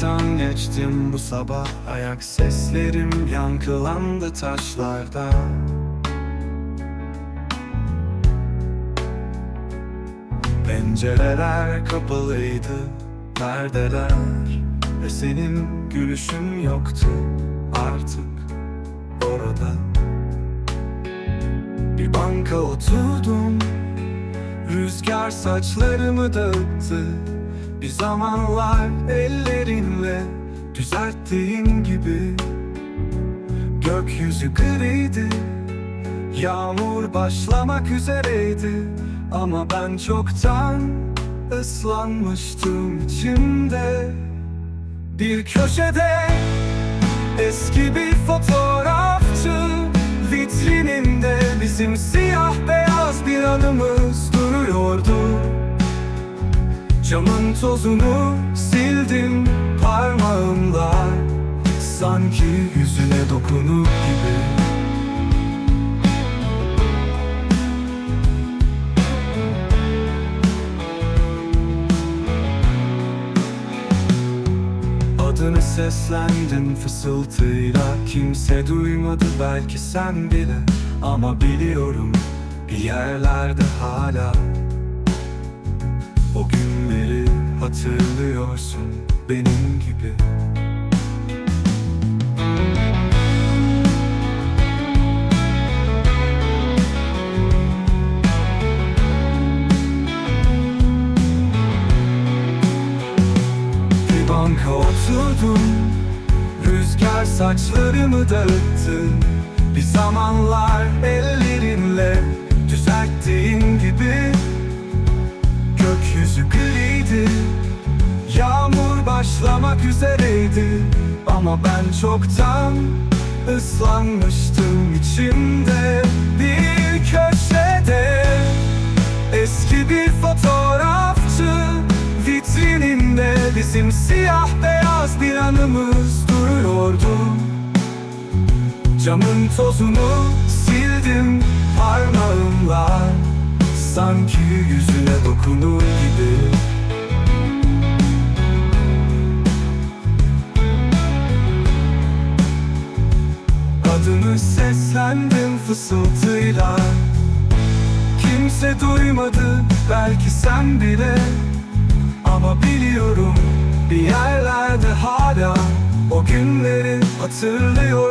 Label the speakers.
Speaker 1: Çoktan geçtim bu sabah. Ayak seslerim yankılandı taşlarda. Pencereler kapalıydı Perdeler. Ve senin gülüşün yoktu Artık orada. Bir banka oturdum Rüzgar saçlarımı dağıttı Bir zamanlar ellerinle Düzelttiğin gibi Gökyüzü griydi Yağmur başlamak üzereydi. Ama ben çoktan ıslanmıştım içimde. Bir köşede eski bir fotoğrafçı Vitrininde bizim siyah beyaz bir anımız Camın tozunu sildim parmağımla. Sanki yüzüne dokunur gibi. Adını seslendim fısıltıyla. Kimse duymadı belki sen bile. Ama biliyorum bir yerlerde hala hatırlıyorsun benim gibi. Bir banka oturdum Rüzgar saçlarımı dağıttı Bir zamanlar ellerinle başlamak üzereydi. Ama ben çoktan ıslanmıştım içimde. Bir köşede Eski bir fotoğrafçı Vitrininde bizim siyah beyaz bir anımız duruyordu. Camın tozunu sildim parmağımla. Sanki yüzüne dokunur gibi Adını seslendim fısıltıyla. Kimse duymadı belki sen bile. Ama biliyorum bir yerlerde hala O günleri hatırlıyor